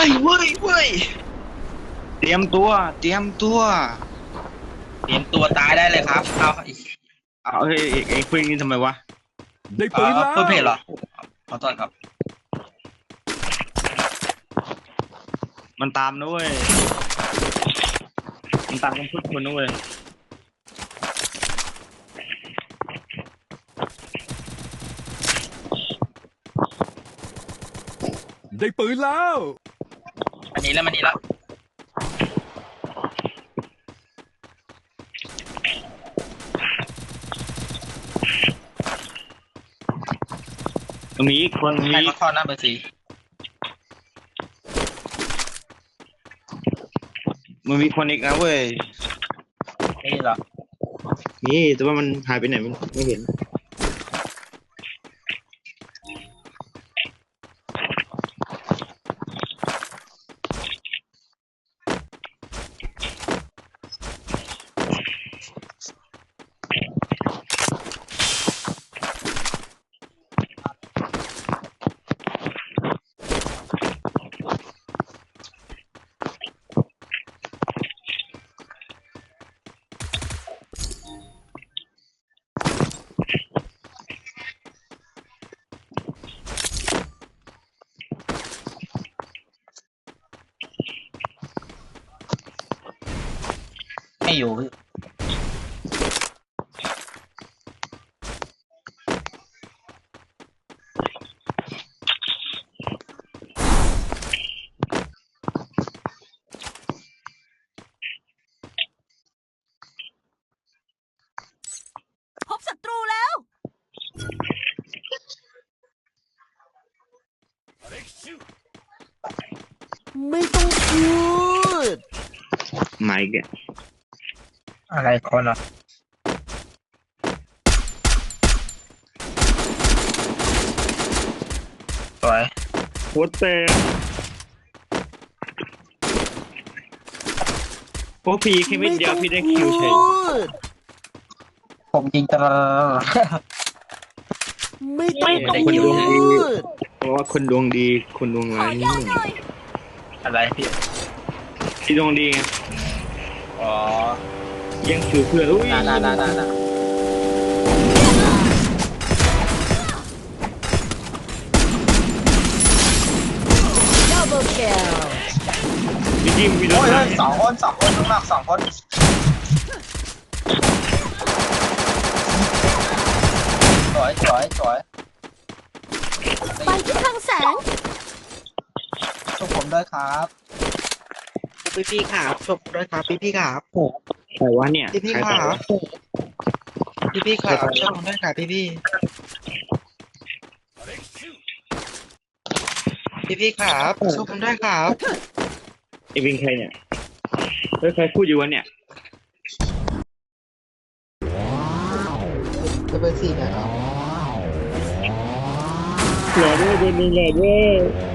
เว้ยเว้ยเว้ยเตรียมตัว เตรียมตัว เตรียมตัวตายได้เลยครับ เอาอีกเอาเฮ้ยเอกเอกคุยอย่างนี้ทำไมวะได้เอปืนอแล้วเพื่อเพจเหรอขอโทษครับ มันตามนะเว้ยมันตามกันทุกคนนะเว้ยได้ปืนแล้ว อันนี้แล้วมันนี้แล้วมีอีกคนมีให้อีเขากทอดหน้าเบอร์สี่มันมีคนอีกนะเว้ย นี่เหรอมีแต่ว่ามันหายไปไหนมันไม่เห็น อยู่พี่พบศัตรูแล้ว ไม่ต้องพูดไม่แก อะไรคนอะสวยโคตรเตะพวกพี่แค่ไม่เดียวพี่ได้คิวเฉยผมยิงตะระไม่ต้องไม่พูได้คนดวงดีดเพราะว่าคนดวงดีคนดวงขร้าอยยาหน่อยอะไรพี่ที่ดวงดีไงอ๋อแยังคิวเพื่อนอุ้ยน่าน่าน่าน่าน่าดับเบิลคิลมีทีมมีรโอ้ถยมาเฮ้ยสองคนสองคนข้างนอกสองคนสวยสวยสวยไปที่คลังแสงช่วยผมด้วยครับ พี่พี่ขาจบด้วยครับ พี่พี่ขาใครวะเนี่ยพี่พี่ใครขาต่อวะพี่พี่ขาช่วยผมด้วยค่ะพี่พี่พี่พี่ขาช่วยผมด้วยครับไอ้วิงใครเนี่ยเฮ้ยใครพูดอยู่วะเนี่ยจะเป็นสี่นะครับหล่อด้วยเป็นหนึ่งหล่อด้วย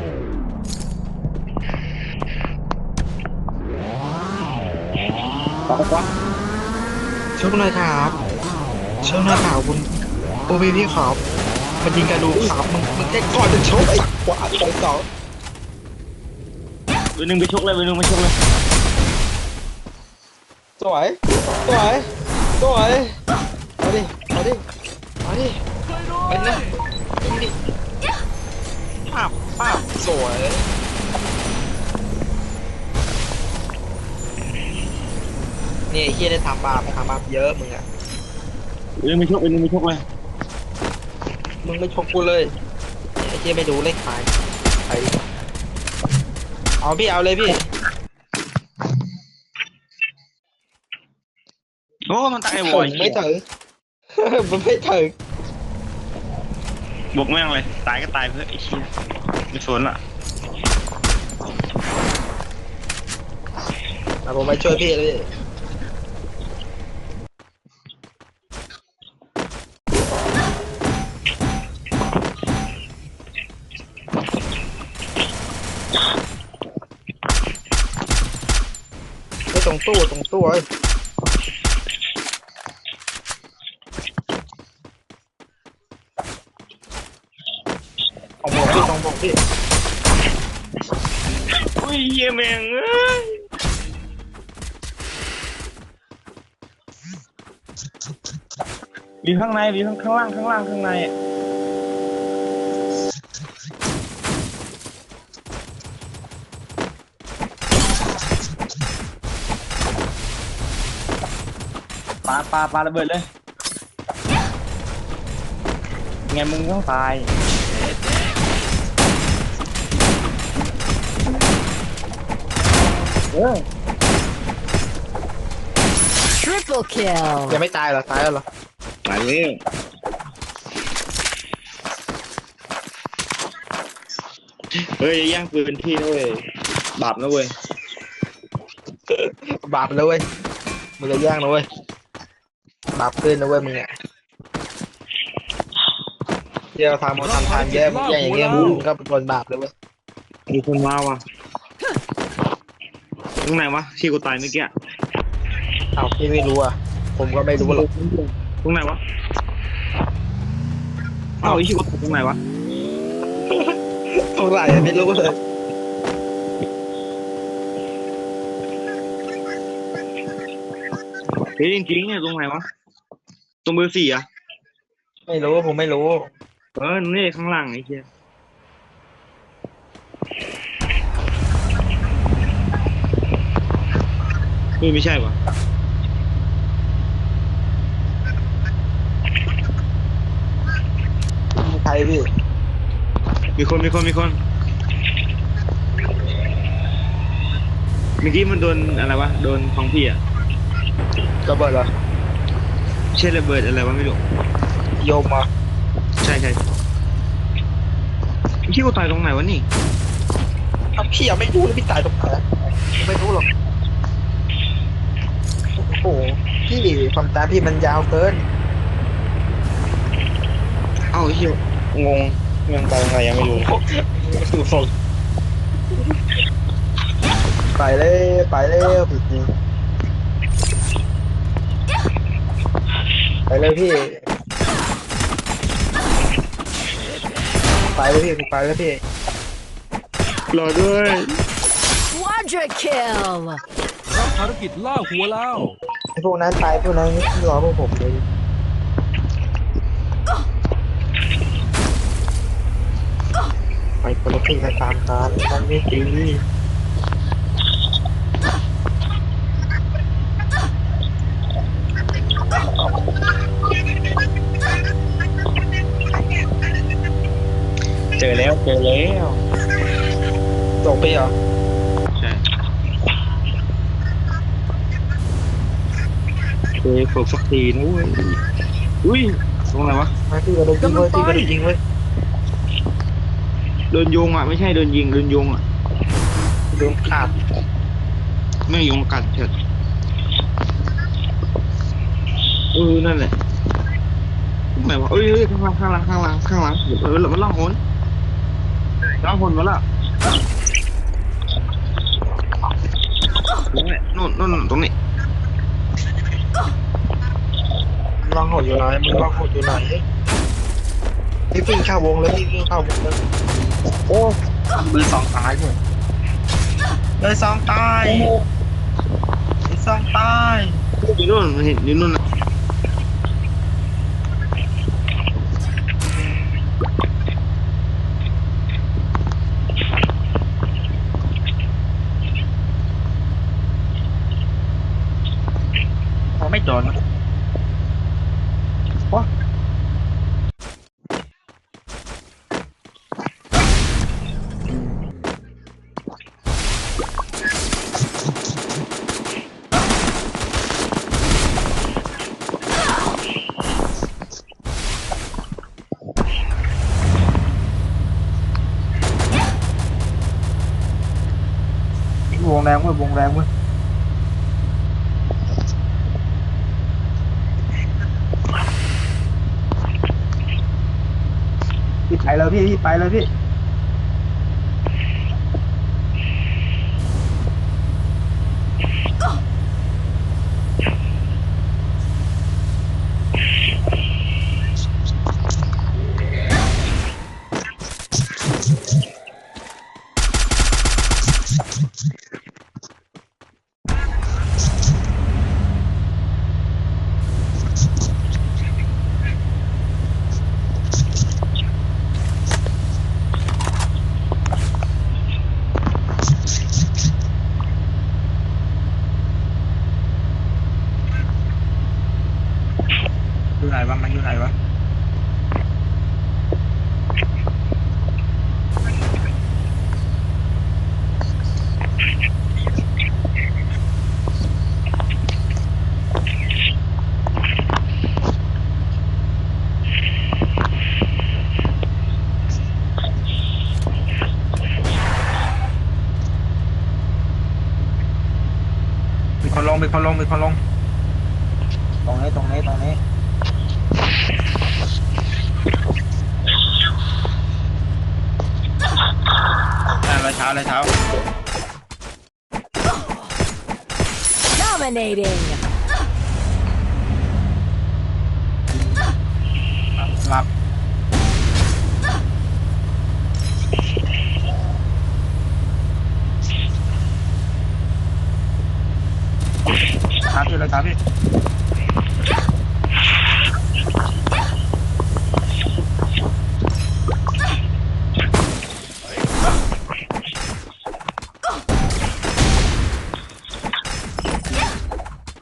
ช่วยหน่อยครับช่วยหน่อยครับคุณโอ้พี่พี่ครับมันยิงกระดูกครับมึงมึงแค่ก่อนจะชกสักขวาสองสองเบอร์หนึ่งไปชกเลยเบอร์หนึ่งไปชกเลยสวยสวยสวยเอาดิเอาดิเอาดิเป็นนะยิงดิป้าบป้าบสวย นี่ไอ้เฮียได้ทำบาปทำบาปเยอะมึงอะเบอร์หนึ่งไปชกเบอร์หนึ่งไปชกเลยมึงไม่ชกกูเลยไอ้เฮียไม่ดูเลขหมายไปเอาพี่เอาเลยพี่โอ้มันตั้งไอ้วผอมยไม่ถึง มันไม่ถึงบวกแม่งเลย ตายก็ตายเพื่อไอ้เชี่ยไม่สนละอะผมไปช่วยพี่เลยพี่ ตรงตู้ตรงตู้เอ้ยของผมพี่ของผมพี่ยเฮียแม่งเอ้ยมีข้างในมีข้างข้างล่างข้างล่างข้างใน อะปาปาปาระเบิดเลย ไงมึงต้องตาย เออ Triple kill ยังไม่ตายเหรอ ตายแล้วเหรอ ตายแล้วเฮ้ยย่างปืนพี่นะเว้ยบาปนะเว้ย บาปแล้วเว้ยมึงจะย่างนะเว้ย บาปขึ้นนะเว้ยมึงเนี่ยเดี๋ยวทำมาทำทานแย่มึงแย่อย่างเงี้ยมึงก็เป็นคนบาปเลยเว้ยมีคนมาว่ะตรงไหนวะที่กูตายเมื่อกี้อะเอ้าพี่ไม่รู้อะ ผมก็ไม่รู้หรอกตรงไหนวะเอ้าไอ้ที่กูตายตรงไหนวะเท่าไหร่ไม่รู้เลยเฮ้ยจริงๆเนี่ยตรงไหนวะ ตรงเบอร์สี่อะไม่รู้ผมไม่รู้ เออนี่ข้างล่างไอ้เหี้ยเฮ้ยไม่ใช่วะใครพี่มีคนมีคนมีคน เมื่อกี้มันโดนอะไรวะ โดนของพี่อะระเบิดเหรอ ไม่ใช่ระเบิดอะไรวะไม่รู้โยมมาใช่ใช่พี่กูตายตรงไหนวะนี่อ้าวพี่ยังไม่รู้เลยพี่ตายตรงไหนไม่รู้หรอกโอ้โหพี่ความตามพี่มันยาวเกิน เอ้าไอ้เหี้ยงงยังตายยังไงยังไม่รู้ไปเลยไปเลยพี่จริงไป เลยพี่ไปเลยพี่ไปเลยพี่ รอด้วย Quadra kill รับภารกิจล่าหัวแล้วไอ้พวกนั้นไปพวกนั้นรอพวกผมเลยไปคนละครึ่งไปตามกันมันไม่ดีเจอแเจอแล้วตกไปเหรอใช่เคยฝึกสักทีนะเว้ยอุ้ยตรงไหนวะมาพี่ก็โดนยิงเว้ยพี่ก็โดนยิงเว้ยโดนโยงอะไม่ใช่โดนยิงโดนโยงอะโดนขาดไม่โยงกัดเถิดเออนั่นแหละตรงไหนวะเอ้ยเอ้ยข้างหล่างข้างหล่างข้างหล่างข้างหล่างเออมันล่องหน ล่องหนมาละตรงนี้นู่นนู่นตรงนี้ลองหดอยู่ไหนมึงลองหดอยู่ไหนพี่วิ่งเข้าวงเลยพี่วิ่งเข้าวงเลยโอ้เบอร์สองตายเลยเบอร์สองตายเบอร์สองตายอยู่นู่นเห็นอยู่นู่น น่ะเขาไม่โด นนะว้าวงแรงเว้ยวงแรงเว้ยพี่ไปแล้วพี่พี่ไปแล้วพี่ มีคนลงมีคนลงมีคนลง ตรงนี้ตรงนี้ตรงนี้อ่ารอยเท้ารอยเท้า Dominating. หลับ ท้าพี่เลยท้าพี่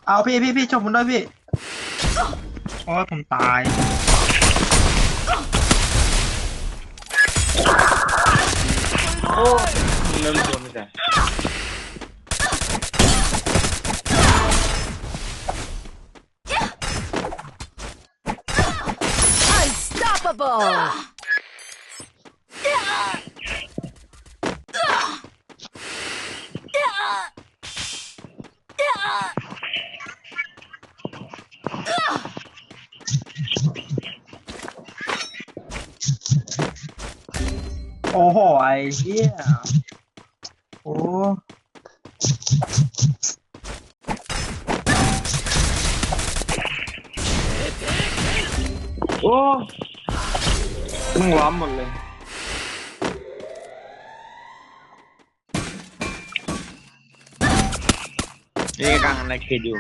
เอาพี่พี่พี่ชมผมด้วยพี่โอ้ยผมตายโอ้มึงเริ่มโดนไม่ได้ Unstoppable. Oh, โอ้โห ไอ้เหี้ยโอ้โอ้ มึงล้อมหมดเลย นี่กำลังอะไรคิดอยู่